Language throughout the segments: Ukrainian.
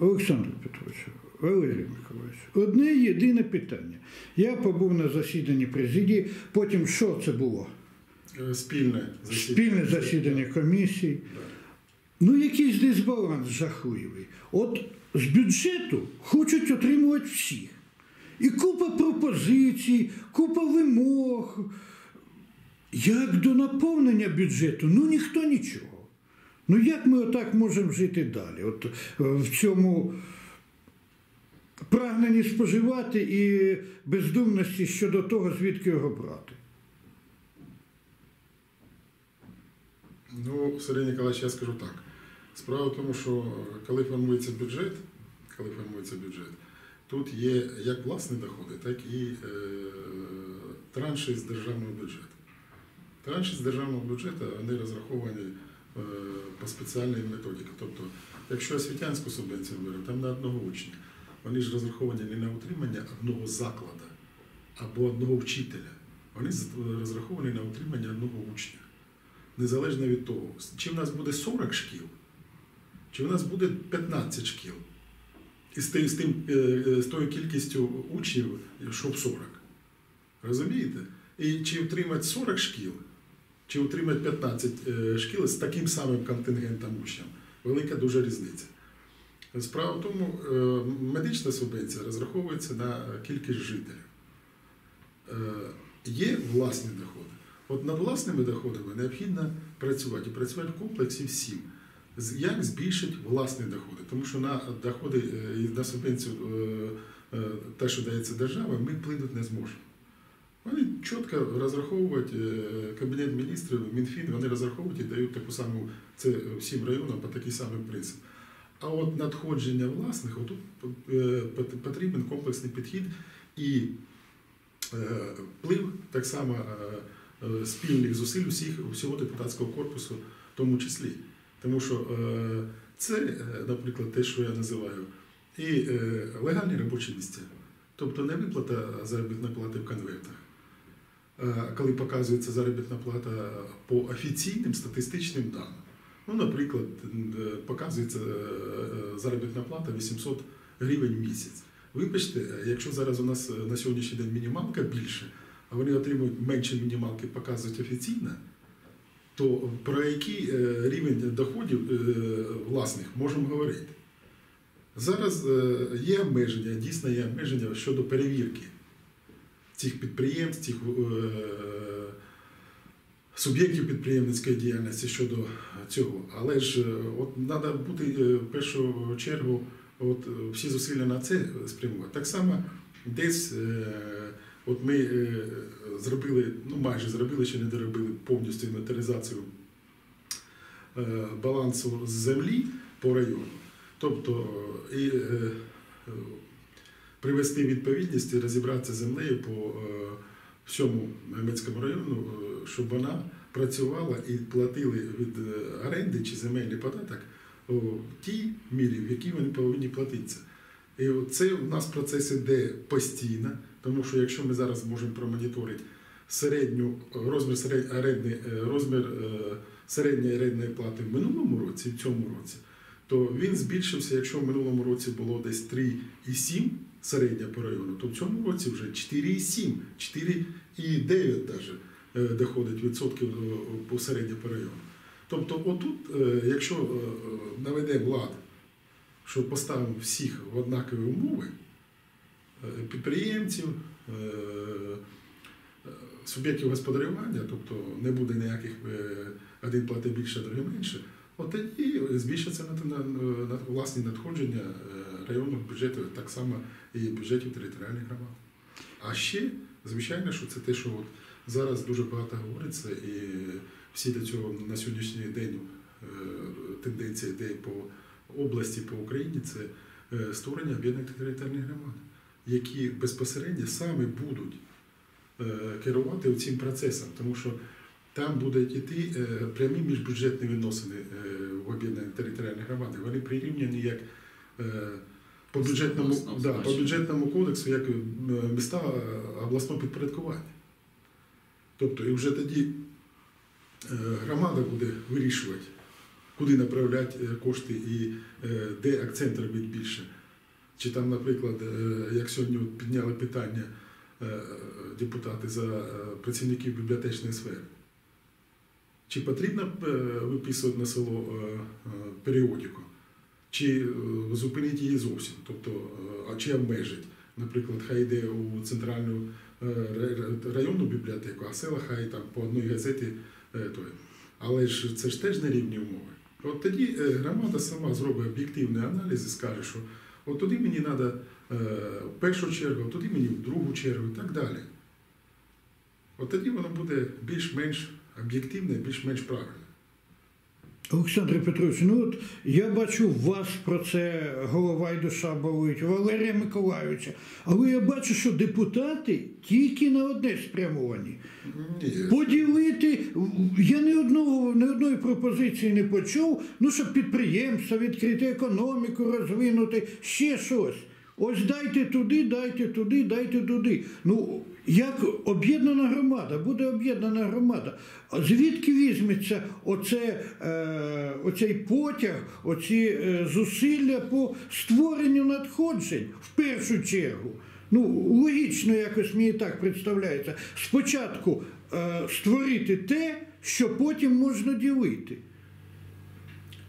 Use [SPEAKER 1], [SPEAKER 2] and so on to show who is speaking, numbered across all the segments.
[SPEAKER 1] Олександр Петрович, Валерій Миколаївич, одне єдине питання. Я побув на засіданні президії, потім що це було?
[SPEAKER 2] Е, Спільне засідання.
[SPEAKER 1] Спільне засідання комісії. Ну, якийсь дисбаланс жахливий. От з бюджету хочуть отримувати всіх. І купа пропозицій, купа вимог. Як до наповнення бюджету, ну ніхто нічого. Ну як ми отак можемо жити далі? От е, в цьому прагненні споживати і бездумності щодо того, звідки його брати.
[SPEAKER 2] Ну, Сергій Ніколаївич, я скажу так. Справа в тому, що коли формується бюджет, коли формується бюджет, тут є як власні доходи, так і е, транші з державного бюджету. Транші з державного бюджету вони розраховані е, по спеціальній методиці. Тобто, якщо освітянську субвенцію беремо, там на одного учня, вони ж розраховані не на утримання одного закладу або одного вчителя. Вони розраховані на утримання одного учня незалежно від того, чи в нас буде 40 шкіл, чи в нас буде 15 шкіл. З, тим, з, тим, е, е, з тою кількістю учнів, щоб 40. Розумієте? І чи отримати 40 шкіл, чи отримати 15 е, шкіл з таким самим контингентом учнів, велика дуже різниця. Справа в тому, медична субвенція розраховується на кількість жителів. Є власні доходи. От над власними доходами необхідно працювати і працювати в комплексі всім. Як збільшити власні доходи? Тому що на доходи е, на субвенцію, е, е, те, що дається держава, ми вплинути не зможемо. Вони чітко розраховують, Кабінет міністрів, Мінфін, вони розраховують і дають таку саму, це всім районам по такий самий принцип. А от надходження власних, отут потрібен комплексний підхід і вплив так само спільних зусиль усіх, всього депутатського корпусу, в тому числі. Тому що е, це, е, наприклад, те, що я називаю, і е, легальні робочі місця. Тобто не виплата заробітної плати в конвертах. Коли показується заробітна плата по офіційним статистичним даним. Ну, наприклад, показується заробітна плата 800 гривень в місяць. Вибачте, якщо зараз у нас на сьогоднішній день мінімалка більше, а вони отримують менше мінімалки, показують офіційно, то про який е, рівень доходів е, власних можемо говорити? Зараз е, є обмеження, дійсно є обмеження щодо перевірки цих підприємств, цих суб'єктів підприємницької діяльності щодо цього. Але ж от треба бути в першу чергу от, всі зусилля на це спрямувати. Так само десь от ми е, зробили, ну майже зробили, ще не доробили повністю інвентаризацію е, балансу землі по району. Тобто е, е, привести відповідність і розібратися землею по е, всьому Немецькому району, е, щоб вона працювала і платили від е, оренди чи земельний податок у тій мірі, в якій вони повинні платитися. І це у нас процес іде постійно, тому що якщо ми зараз можемо промоніторити середню розмір серед, е, розмір е, середньої орендної плати в минулому році в цьому році, то він збільшився, якщо в минулому році було десь 3,7 середня по району, то в цьому році вже 4,7, 4,9 даже е, доходить відсотків е, по середньо по району. Тобто, отут, е, якщо е, наведе влада, що поставимо всіх в однакові умови, е, підприємців, е, е, суб'єктів господарювання, тобто не буде ніяких один платить більше, другий менше, от тоді збільшаться на, власні надходження районних бюджетів, так само і бюджетів територіальних громад. А ще, звичайно, що це те, що от зараз дуже багато говориться, і всі до цього на сьогоднішній день тенденція йде по області, по Україні, це е, створення об'єднаних територіальних громад, які безпосередньо саме будуть е, керувати цим процесом, тому що там будуть йти е, прямі міжбюджетні відносини в об'єднаних територіальних громадах. Вони прирівняні як по бюджетному, да, по бюджетному кодексу як міста обласного підпорядкування. Тобто, і вже тоді громада буде вирішувати, куди направляти е, кошти і е, де акцент робити більше. Чи там, наприклад, е, як сьогодні підняли питання депутати за працівників бібліотечної сфери. Чи потрібно виписувати на село періодику, чи зупинити її зовсім, тобто, а чи обмежить. Наприклад, хай йде у центральну районну бібліотеку, а села хай там по одній газеті. Але ж це ж теж не рівні умови. От тоді е, громада сама зробить об'єктивний аналіз і скаже, що от туди мені треба в першу чергу, от туди мені в другу чергу і так далі. От тоді воно буде більш-менш об'єктивне, більш-менш правильне.
[SPEAKER 1] Олександр Петрович, ну от я бачу, у вас про це голова і душа болить, Валерія Миколайовича. Але я бачу, що депутати тільки на одне спрямовані.
[SPEAKER 2] Ні,
[SPEAKER 1] Поділити, я ні одного, ні одної пропозиції не почув, ну щоб підприємства відкрити, економіку розвинути, ще щось. Ось дайте туди, дайте туди, дайте туди. Ну, як об'єднана громада, буде об'єднана громада. А звідки візьметься оце, е, оцей потяг, оці е, зусилля по створенню надходжень в першу чергу? Ну, логічно якось мені так представляється. Спочатку е, створити те, що потім можна ділити.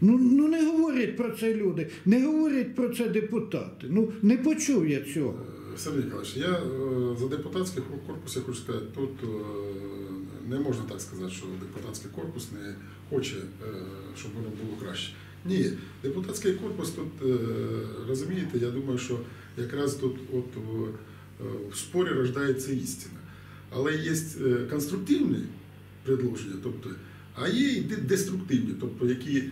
[SPEAKER 1] Ну, ну не говорять про це люди, не говорять про це депутати. Ну не почув я цього.
[SPEAKER 2] Сергій Ніколаївич, я е, за депутатський корпус я хочу сказати, тут е, не можна так сказати, що депутатський корпус не хоче, е, щоб воно було краще. Ні, депутатський корпус тут, е, розумієте, я думаю, що якраз тут от в, е, спорі рождається істина. Але є е, конструктивні предложення, тобто, а є і деструктивні, тобто які е,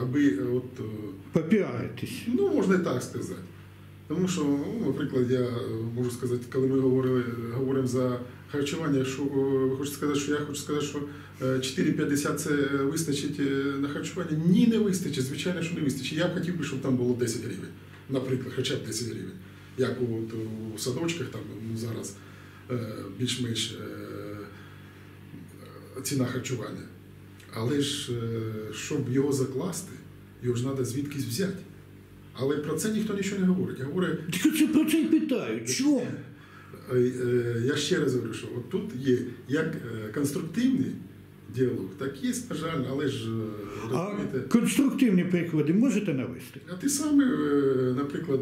[SPEAKER 2] аби от. е,
[SPEAKER 1] Попіаритись.
[SPEAKER 2] Ну, можна і так сказати. Тому що, ну, наприклад, я е, можу сказати, коли ми говорили, говоримо за харчування, що е, хочу сказати, що я хочу сказати, що е, 4,50 це вистачить е, на харчування. Ні, не вистачить, звичайно, що не вистачить. Я б хотів би, щоб там було 10 гривень, наприклад, хоча б 10 гривень. Як у, от, у садочках там ну, зараз е, більш-менш е, ціна харчування. Але ж, е, щоб його закласти, його ж треба звідкись взяти. Але про це ніхто нічого не говорить. Говорить,
[SPEAKER 1] це про це питають. Чому?
[SPEAKER 2] е, е, я ще раз говорю, що от тут є як конструктивний діалог, так є, на жаль, але ж е,
[SPEAKER 1] А
[SPEAKER 2] розумієте.
[SPEAKER 1] конструктивні приклади можете навести?
[SPEAKER 2] А ти саме, наприклад,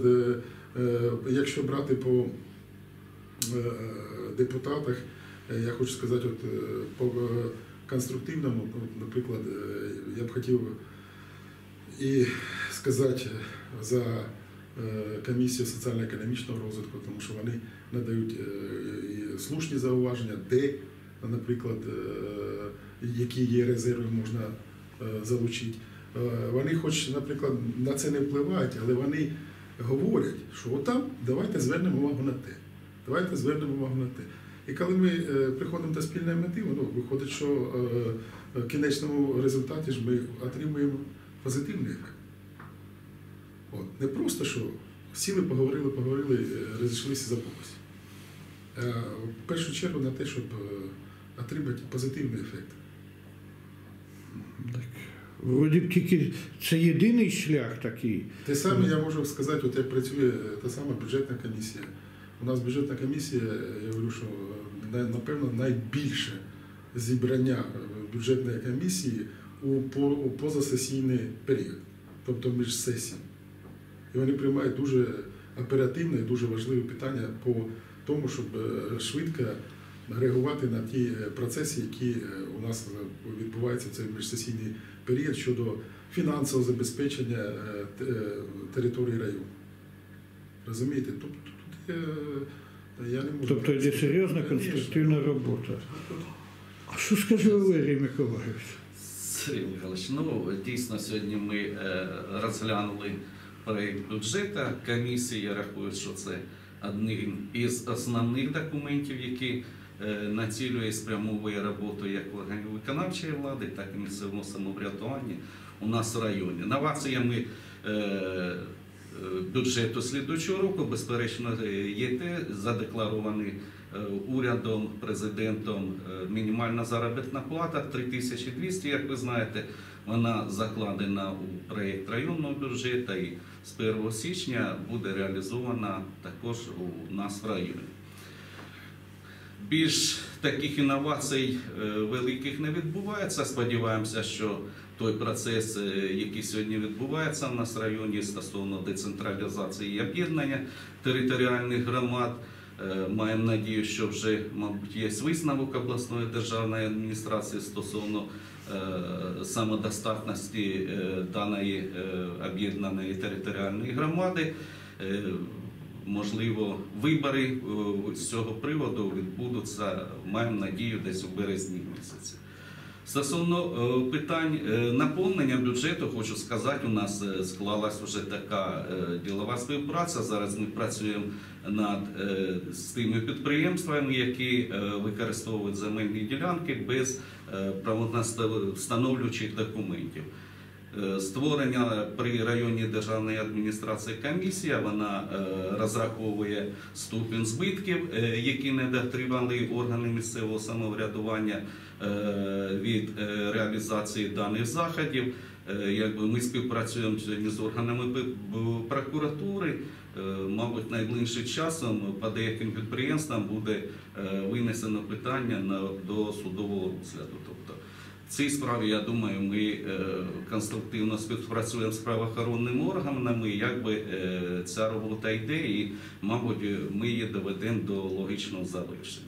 [SPEAKER 2] якщо брати по депутатах, я хочу сказати, от по конструктивному, наприклад, е, я б хотів і сказати за е, комісію соціально-економічного розвитку, тому що вони надають е, слушні зауваження, де, наприклад, які є резерви можна залучити. Вони, хоч, наприклад, на це не впливають, але вони говорять, що отам давайте звернемо увагу на те. Давайте звернемо увагу на те. І коли ми е, приходимо до спільної мети, воно виходить, що е, в кінечному результаті ж ми отримуємо позитивний ефект. От. Не просто, що сіли, поговорили, поговорили, е, розійшлися за когось. В першу чергу на те, щоб е, отримати позитивний ефект.
[SPEAKER 1] Так, вроді б тільки це єдиний шлях такий.
[SPEAKER 2] Те саме я можу сказати, от як працює та сама бюджетна комісія. У нас бюджетна комісія, я говорю, що е, напевно найбільше зібрання е, бюджетної комісії у позасесійний період, тобто між сесіями. І вони приймають дуже оперативне і дуже важливе питання по тому, щоб е, швидко реагувати на ті е, процеси, які е, у нас е, відбуваються в цей міжсесійний період щодо фінансового забезпечення е, е, території району. Розумієте? Тобто е, я не можу.
[SPEAKER 1] Тобто йде серйозна конструктивна робота. А що скаже Валерій Миколаївич?
[SPEAKER 3] Сергій Михайлович, ну дійсно сьогодні ми е, розглянули проєкт бюджету. Комісія рахує, що це одним із основних документів, які е, націлює і спрямовує роботу як органів виконавчої влади, так і місцевого самоврядування у нас в районі. Новація ми е, бюджету слідуючого року, безперечно, е, є те, задекларований е, урядом, президентом е, мінімальна заробітна плата 3200, як ви знаєте, вона закладена у проєкт районного бюджету і з 1 січня буде реалізована також у нас в районі. Більш таких інновацій великих не відбувається. Сподіваємося, що той процес, е, який сьогодні відбувається в нас в районі стосовно децентралізації і об'єднання територіальних громад. е, Маємо надію, що вже, мабуть, є висновок обласної державної адміністрації стосовно е, самодостатності даної об'єднаної територіальної громади. Можливо, вибори з цього приводу відбудуться, маємо надію, десь у березні місяці. Стосовно е, питань е, наповнення бюджету, хочу сказати, у нас е, склалась вже така ділова співпраця. Зараз ми працюємо над з тими підприємствами, які використовують земельні ділянки без правонастановлюючих документів. Е, Створення при районній державної адміністрації комісія вона е, розраховує ступінь збитків, е, які не дотримали органи місцевого самоврядування від реалізації даних заходів. Якби ми співпрацюємо сьогодні з органами прокуратури. Мабуть, найближчим часом по деяким підприємствам буде винесено питання до судового розгляду. Цій справі, я думаю, ми е, конструктивно співпрацюємо з правоохоронними органами. Якби е, ця робота йде, і, мабуть, ми її доведемо до логічного завершення.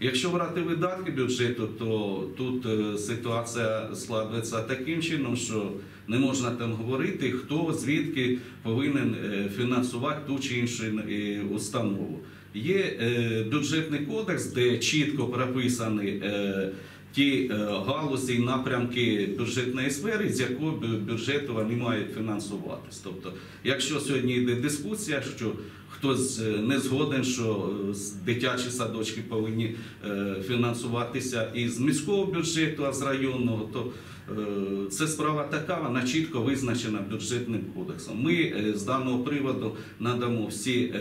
[SPEAKER 3] Якщо брати видатки бюджету, то тут е, ситуація складається таким чином, що не можна там говорити, хто звідки повинен фінансувати ту чи іншу установу. Є бюджетний кодекс, де чітко прописані ті е, галузі і напрямки бюджетної сфери, з якого бюджету вони мають фінансуватись. Тобто, якщо сьогодні йде дискусія, що хтось е, не згоден, що е, дитячі садочки повинні е, фінансуватися із міського бюджету, а з районного, то це справа така, вона чітко визначена бюджетним кодексом. Ми з даного приводу надамо всі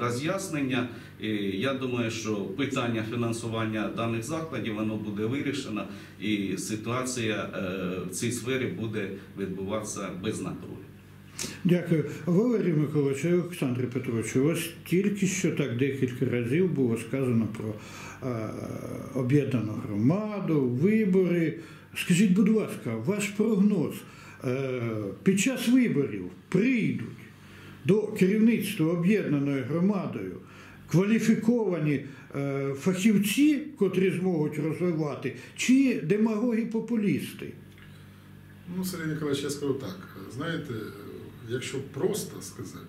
[SPEAKER 3] роз'яснення. І я думаю, що питання фінансування даних закладів воно буде вирішено, і ситуація в цій сфері буде відбуватися без напруги.
[SPEAKER 1] Дякую. Валерій Миколаївич, Олександр Петрович, у вас тільки що так декілька разів було сказано про е, об'єднану громаду, вибори. Скажіть, будь ласка, ваш прогноз е, під час виборів прийдуть до керівництва об'єднаною громадою кваліфіковані е, фахівці, котрі зможуть розвивати, чи демагоги-популісти?
[SPEAKER 2] Ну, Сергій Ніколаївич, я скажу так. Знаєте, якщо просто сказати,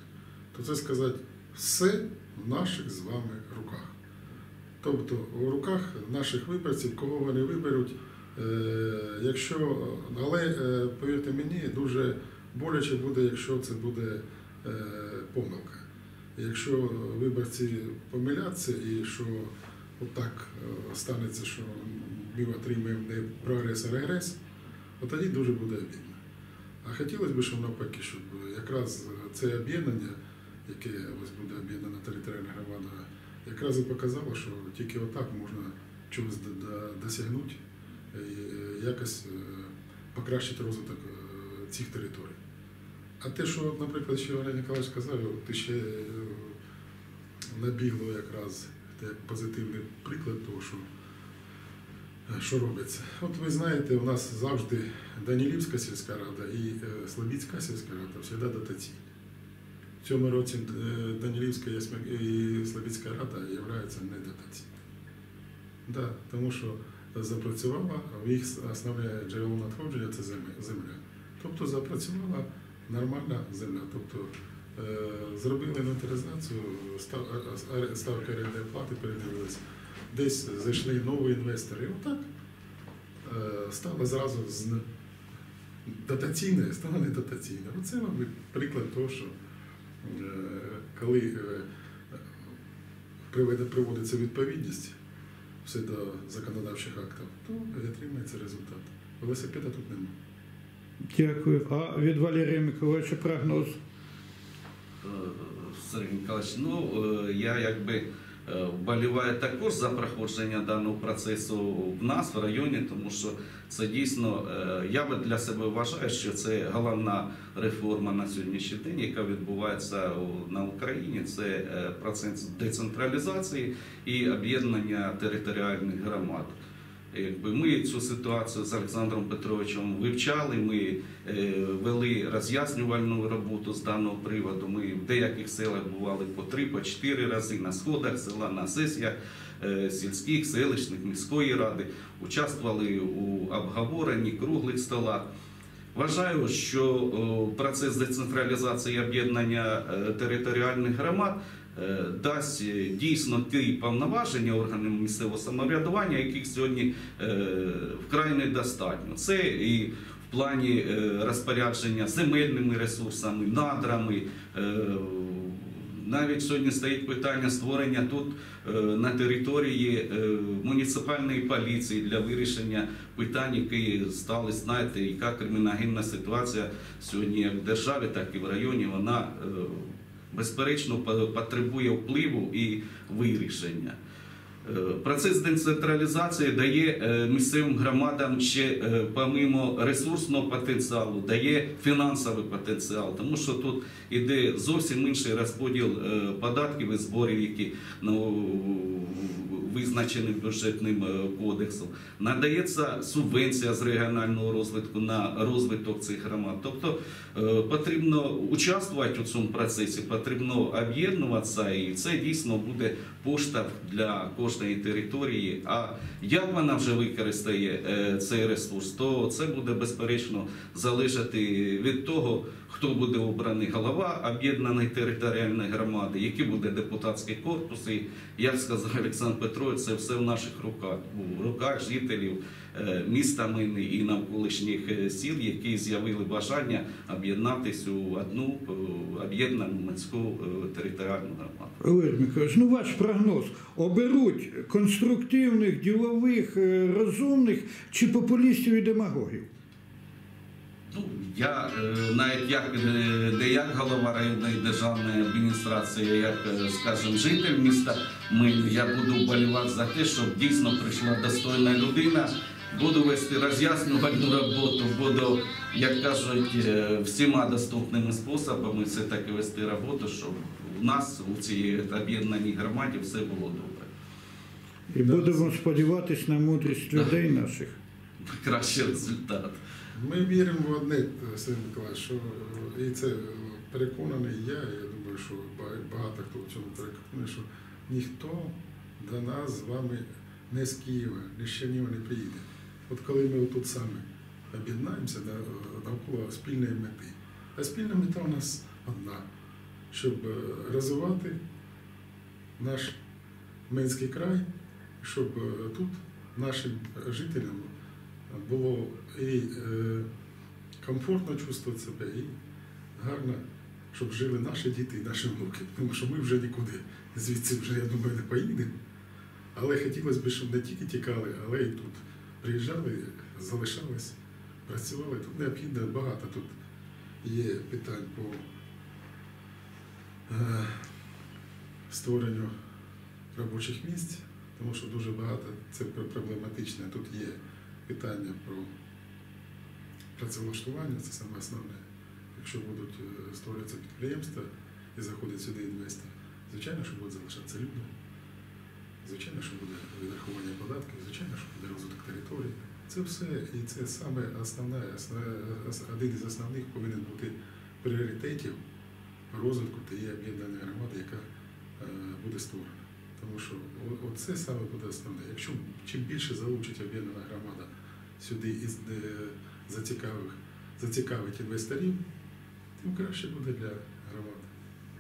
[SPEAKER 2] то це сказати все в наших з вами руках. Тобто у руках наших виборців, кого вони виберуть. Е, якщо, але е, повірте мені, дуже боляче буде, якщо це буде е, помилка. Якщо виборці помиляться і що отак станеться, що ми отримаємо не прогрес, а регрес, от тоді дуже буде обідно. А хотілося б, щоб навпаки, щоб якраз це об'єднання, яке ось буде об'єднана територіальна громада, якраз і показало, що тільки отак можна чогось до- до- досягнути і е, якось е, покращити розвиток е, цих територій. А те, що, наприклад, ще Олег Ніколаївич сказав, ти ще е, набігло якраз як позитивний приклад того, що, е, що робиться. От ви знаєте, у нас завжди Данілівська сільська рада і е, Слобідська сільська рада завжди дотаційні. В цьому році е, Данілівська і Слобідська рада являються недотаційними. Да, тому що запрацювала, в їх основне джерело надходження це земля. Тобто запрацювала нормальна земля. Тобто е, зробили інвентаризацію, ставки орендної плати передивилися. Десь зайшли нові інвестори. І отак е, стало зразу з не- дотаційне, стало не дотаційне. Оце, мабуть, приклад того, що е, коли е, приводиться відповідність все до законодавчих актів, то отримається результат. Велосипеда тут немає.
[SPEAKER 1] Дякую. А від Валерія Миколаївича прогноз?
[SPEAKER 3] Сергій Миколаївич, ну я якби е, також за проходження даного процесу в нас в районі, тому що це дійсно е, я би для себе вважаю, що це головна реформа на сьогоднішній день, яка відбувається на Україні. Це е, процес децентралізації і об'єднання територіальних громад. Якби ми цю ситуацію з Олександром Петровичем вивчали, ми е, вели роз'яснювальну роботу з даного приводу. Ми в деяких селах бували по три, по чотири рази на сходах села, на сесіях е, сільських, селищних, міської ради, участвували у обговоренні круглих столах. Вважаю, що процес децентралізації об'єднання е, територіальних громад дасть е, дійсно ті повноваження органам місцевого самоврядування, яких сьогодні е, вкрай недостатньо. Це і в плані е, розпорядження земельними ресурсами, надрами. е, навіть сьогодні стоїть питання створення тут е, на території е, муніципальної поліції для вирішення питань, які стали, знаєте, яка криміногенна ситуація сьогодні як в державі, так і в районі. Вона е, безперечно по- потребує впливу і вирішення. Е, Процес децентралізації дає е, місцевим громадам ще е, помимо ресурсного потенціалу, дає фінансовий потенціал, тому що тут іде зовсім інший розподіл податків і зборів, які ну, визначені бюджетним кодексом. Надається субвенція з регіонального розвитку на розвиток цих громад. Тобто потрібно участвувати у цьому процесі, потрібно об'єднуватися, і це дійсно буде поштовх для кожної території. А як вона вже використає е, цей ресурс, то це буде безперечно залежати від того, хто буде обраний голова об'єднаної територіальної громади, який буде депутатський корпус. І як сказав Олександр Петрович, це все в наших руках, у руках жителів міста Мини і навколишніх е, сіл, які з'явили бажання об'єднатись у одну е, об'єднану міську е, територіальну громаду.
[SPEAKER 1] Олег Миколаївич, ну ваш прогноз. Оберуть конструктивних, ділових, е, розумних чи популістів і демагогів?
[SPEAKER 3] Ну, я е, навіть як е, не як голова районної державної адміністрації, як, е, скажімо, житель міста Мин, я буду вболівати за те, щоб дійсно прийшла достойна людина. Буду вести роз'яснювальну роботу, буду, як кажуть, е, всіма доступними способами все таки вести роботу, щоб у нас у цій об'єднаній громаді все було добре.
[SPEAKER 1] І будемо сподіватись на мудрість людей наших.
[SPEAKER 3] Кращий результат.
[SPEAKER 2] Ми віримо в одне, Сергій Миколаївич, що і це переконаний я, я думаю, що багато хто в цьому переконаний, що ніхто до нас з вами не з Києва, не з Чернігова не приїде. От коли ми тут саме об'єднаємося на- навколо спільної мети. А спільна мета у нас одна, щоб е, розвивати наш Минський край, щоб е, тут нашим жителям було і е, комфортно чувствувати себе, і гарно, щоб жили наші діти і наші внуки. Тому що ми вже нікуди звідси вже, я думаю, не поїдемо. Але хотілося б, щоб не тільки тікали, але і тут приїжджали, залишались, працювали. Тут необхідно багато тут є питань по е, створенню робочих місць, тому що дуже багато це проблематичне. Тут є питання про працевлаштування, це саме основне. Якщо будуть е, створюватися підприємства і заходить сюди інвестор, звичайно, що будуть залишатися люди, звичайно, що буде відрахування податків, звичайно, що буде розвиток території. Це все і це саме основне, один із основних повинен бути пріоритетів розвитку тієї об'єднаної громади, яка е, буде створена. Тому що оце саме буде основне. Якщо чим більше залучить об'єднана громада сюди із е, зацікавих, зацікавить інвесторів, тим краще буде для громади.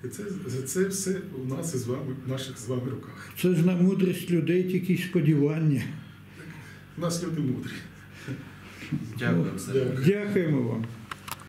[SPEAKER 2] І це, це все у нас із вами, в наших з вами руках.
[SPEAKER 1] Це ж на мудрість людей тільки сподівання.
[SPEAKER 2] У нас люди мудрі.
[SPEAKER 3] Дякую. Сергій.
[SPEAKER 2] Дякую.
[SPEAKER 1] Дякуємо вам.